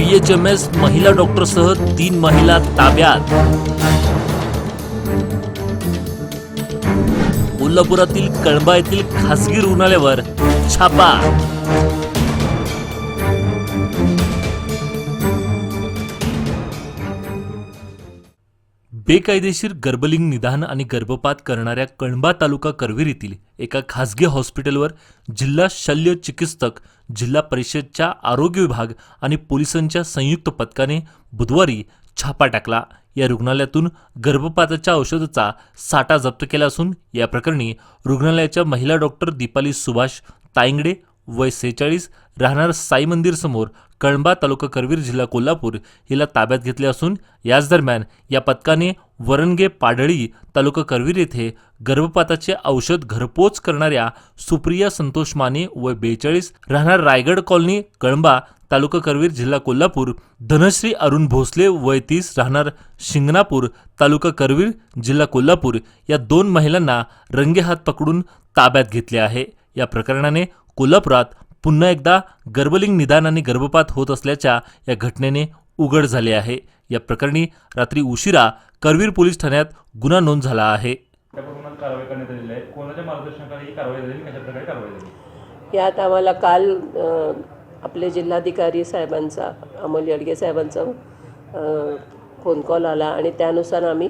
BHMS महिला डॉक्टरसह तीन महिला ताब्यात. कोल्हापुरातील कळंबा येथील खासगी रुग्णालयावर छापा. बेकायदेशीर गर्भलिंग निदान आणि गर्भपात करणाऱ्या कणबा तालुका करवीर येथील एका खासगी हॉस्पिटलवर जिल्हा शल्य चिकित्सक जिल्हा परिषदच्या आरोग्य विभाग आणि पोलिसांच्या संयुक्त पथकाने बुधवारी छापा टाकला. या रुग्णालयातून गर्भपाताच्या औषधाचा साठा जप्त केला असून या प्रकरणी रुग्णालयाच्या महिला डॉक्टर दीपाली सुभाष तायंगडे वय सेहेचाळीस राहणार साई मंदिर समोर कळंबा तालुका करवीर जिल्हा कोल्हापूर हिला ताब्यात घेतले असून याच दरम्यान या पथकाने वरणगे पाडळी तालुका करवीर येथे गर्भपाताचे औषध घरपोच करणाऱ्या सुप्रिया संतोष माने वय बेचाळीस राहणार रायगड कॉलनी कळंबा तालुका करवीर जिल्हा कोल्हापूर धनश्री अरुण भोसले वय तीस राहणार शिंगणापूर तालुका करवीर जिल्हा कोल्हापूर या दोन महिलांना रंगेहात पकडून ताब्यात घेतले आहे. या प्रकरणाने कोल्हापुरात पुन्हा एकदा गर्भलिंग निदान आणि गर्भपात होत असल्याच्या या घटनेने उघड झाले आहे. या प्रकरणी रात्री उशिरा करवीर पोलीस ठाण्यात गुन्हा नोंद झाला आहे. ही यात आम्हाला काल आपले जिल्हाधिकारी साहेबांचा अमोल येडगे साहेबांचा फोन कॉल आला आणि त्यानुसार आम्ही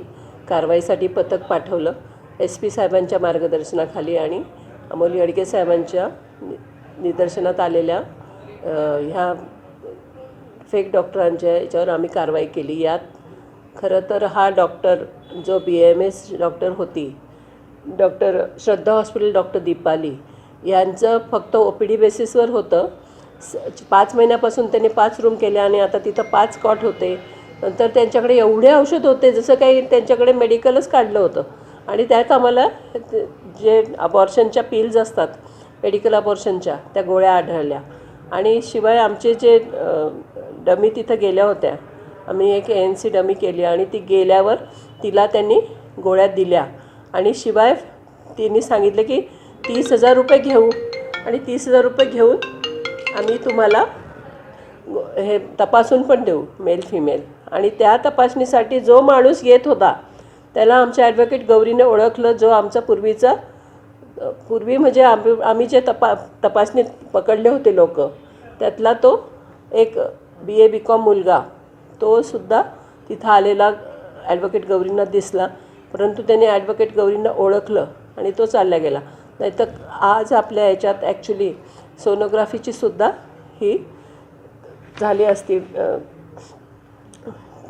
कारवाईसाठी पथक पाठवलं. एस पी साहेबांच्या मार्गदर्शनाखाली आणि अमोल येडगे साहेबांच्या निदर्शनात आलेल्या ह्या फेक डॉक्टरांच्या याच्यावर आम्ही कारवाई केली. यात खरं तर हा डॉक्टर जो बी एम एस डॉक्टर होती doctor Shraddha hospital doctor Deepali यांचं फक्त ओ पी डी बेसिसवर होतं. स- पाच महिन्यापासून त्यांनी पाच रूम केले आणि आता तिथं पाच कॉट होते. नंतर त्यांच्याकडे एवढे औषध होते जसं काही त्यांच्याकडे मेडिकलच काढलं होतं. आणि त्यात आम्हाला ते- जे अबॉर्शनच्या पिल्स असतात मेडिकल अबॉर्शनच्या त्या गोळ्या आढळल्या. आणि शिवाय आमचे जे डमी तिथं गेल्या होत्या आम्ही एक एन सी डमी केली आणि ती गेल्यावर तिला त्यांनी गोळ्या दिल्या. आणि शिवाय तिने सांगितलं की तीस हजार रुपये घेऊ. आणि तीस हजार रुपये घेऊन आम्ही तुम्हाला हे तपासून पण देऊ मेल फिमेल आणि त्या तपासणीसाठी जो माणूस येत होता त्याला आमच्या ॲडव्होकेट गौरीने ओळखलं जो आमचा पूर्वीचा पूर्वी म्हणजे आम्ही आम्ही जे तपा तपासणीत पकडले होते लोक त्यातला तो एक बी ए बी कॉम मुलगा तो सुद्धा तिथं आलेला ॲडव्होकेट गौरींना दिसला परंतु त्याने ॲडव्होकेट गौरींना ओळखलं आणि तो चालला गेला. नाहीतर आज आपल्या याच्यात ॲक्च्युली सोनोग्राफीची सुद्धा ही झाली असती.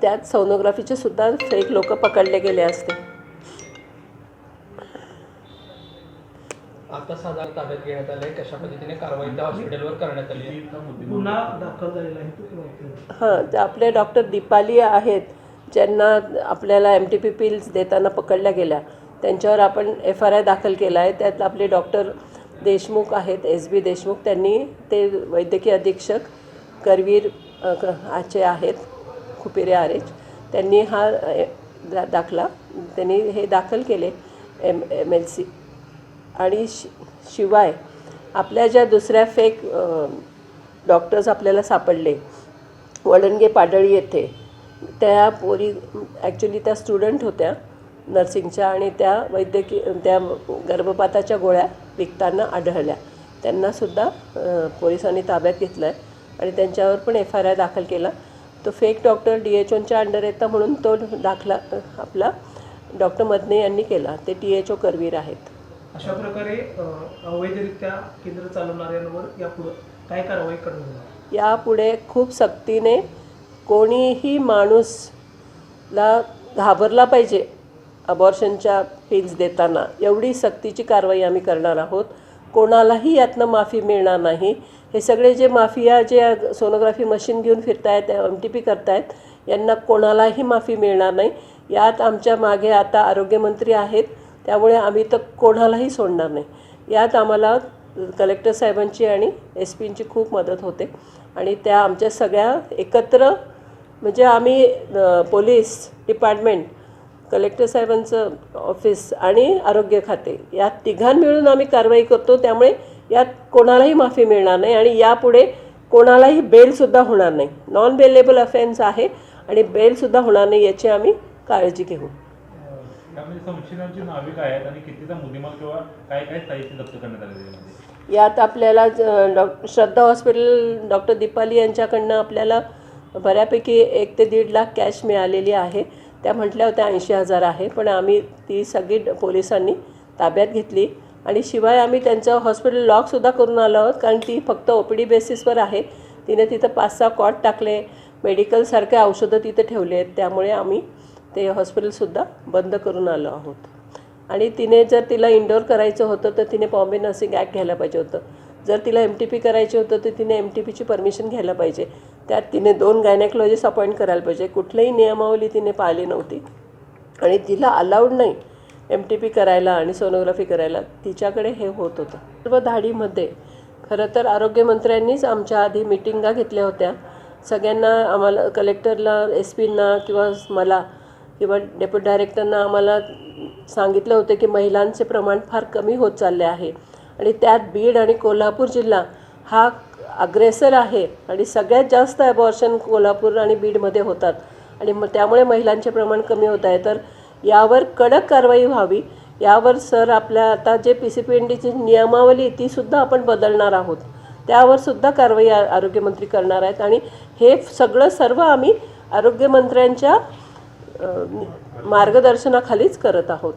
त्यात सोनोग्राफीचे सुद्धा फेक लोक पकडले गेले असते. आता साधारण ताब्यात घेण्यात आले कशा पद्धतीने कारवाई त्या हॉस्पिटलवर करण्यात आली आहे. गुन्हा दाखल झालेला आहे तो केव्हा? हां ते आपले डॉक्टर दीपाली आहेत ज्यांना आपल्याला एम टी पी पिल्स देताना पकडल्या गेल्या. त्यांच्यावर आपण एफ आर आय दाखल केला आहे. त्यात आपले डॉक्टर देशमुख आहेत एस बी देशमुख. त्यांनी ते वैद्यकीय अधीक्षक करवीर अ, क- आचे आहेत खुपिरे आरेच. त्यांनी हा अ, दा दाखला. त्यांनी हे दाखल केले एम एम एल सी. आणि शि शिवाय आपल्या ज्या दुसऱ्या फेक डॉक्टर्स आपल्याला सापडले वडणगे पाडळी येथे त्या पोरी ॲक्च्युली त्या स्टुडंट होत्या नर्सिंगच्या आणि त्या वैद्यकीय त्या गर्भपाताच्या गोळ्या विकताना आढळल्या. त्यांनासुद्धा पोलिसांनी ताब्यात घेतलं आहे आणि त्यांच्यावर पण एफ आर आय दाखल केला. तो फेक डॉक्टर डी एच ओच्या अंडर येता म्हणून तो दाखला आपला डॉक्टर मदने यांनी केला. ते टी एच ओ करवीर आहेत. अशा प्रकारे अवैधरित्या केंद्र चालवणाऱ्यांवर यापुढे काय कारवाई करणार यापुढे खूप सक्तीने कोणीही माणूसला घाबरला पाहिजे अबॉर्शनच्या पिल्स देताना. एवढी सक्तीची कारवाई आम्ही करणार आहोत. कोणालाही यातनं माफी मिळणार नाही. हे सगळे जे माफिया जे सोनोग्राफी मशीन घेऊन फिरतायत एम टी पी करतायत यांना कोणालाही माफी मिळणार नाही. यात आमच्या मागे आता आरोग्यमंत्री आहेत. त्यामुळे आम्ही तर कोणालाही सोडणार नाही. यात आम्हाला कलेक्टर साहेबांची आणि एस पींची खूप मदत होते. आणि त्या आमच्या सगळ्या एकत्र म्हणजे आम्ही पोलीस डिपार्टमेंट कलेक्टर साहेबांचं ऑफिस आणि आरोग्य खाते या तिघां मिळून आम्ही कारवाई करतो. त्यामुळे यात कोणालाही माफी मिळणार नाही आणि यापुढे कोणालाही बेलसुद्धा होणार नाही. नॉन बेलेबल अफेन्स आहे आणि बेलसुद्धा होणार नाही याची आम्ही काळजी घेऊ. त्यामध्ये संशयितांची नावे काय आहेत आणि कितीचा मुद्देमाल किंवा काय काय साहित्य जप्त करण्यात आले यात आपल्याला डॉक्टर डॉ श्रद्धा हॉस्पिटल डॉक्टर दीपाली यांच्याकडनं आपल्याला बऱ्यापैकी एक ते दीड लाख कॅश मिळालेली आहे. त्या म्हटल्या होत्या ऐंशी हजार आहे पण आम्ही ती सगळी ड- पोलिसांनी ताब्यात घेतली. आणि शिवाय आम्ही त्यांचं हॉस्पिटल लॉकसुद्धा करून आलो आहोत कारण ती फक्त ओ पी डी बेसिसवर आहे. तिने तिथं पाच सहा कॉट टाकले मेडिकलसारखे औषधं तिथे ठेवले आहेत त्यामुळे आम्ही ते हॉस्पिटलसुद्धा बंद करून आलो आहोत. आणि तिने जर तिला इंडोर करायचं होतं तर तिने बॉम्बे नर्सिंग ॲक्ट घ्यायला पाहिजे होतं. जर तिला एम टी पी करायचं होतं तर तिने एम टी पीची परमिशन घ्यायला पाहिजे. त्यात तिने दोन गायनेकॉलॉजिस्ट अपॉइंट करायला पाहिजे. कुठलीही नियमावली तिने पाळली नव्हती. आणि तिला अलाउड नाही एम टी पी करायला आणि सोनोग्राफी करायला. तिच्याकडे हे होत होतं. सर्व धाडीमध्ये खरं तर आरोग्यमंत्र्यांनीच आमच्या आधी मिटिंगा घेतल्या होत्या. सगळ्यांना आम्हाला कलेक्टरला एस पींना किंवा मला किंवा डेप्युटी डायरेक्टरना आम्हाला सांगितलं होतं की महिलांचे प्रमाण फार कमी होत चालले आहे. आणि त्यात बीड आणि कोल्हापूर जिल्हा हा अग्रेसर आहे आणि सगळ्यात जास्त ॲबॉर्शन कोल्हापूर आणि बीडमध्ये होतात. आणि मग त्यामुळे महिलांचे प्रमाण कमी होत आहे. तर यावर कडक कारवाई व्हावी. यावर सर आपल्या आता जे पी सी पी एन डीची नियमावली तीसुद्धा आपण बदलणार आहोत. त्यावर सुद्धा कारवाई आरोग्यमंत्री करणार आहेत. आणि हे सगळं सर्व आम्ही आरोग्यमंत्र्यांच्या मार्गदर्शनाखालीच करत आहोत.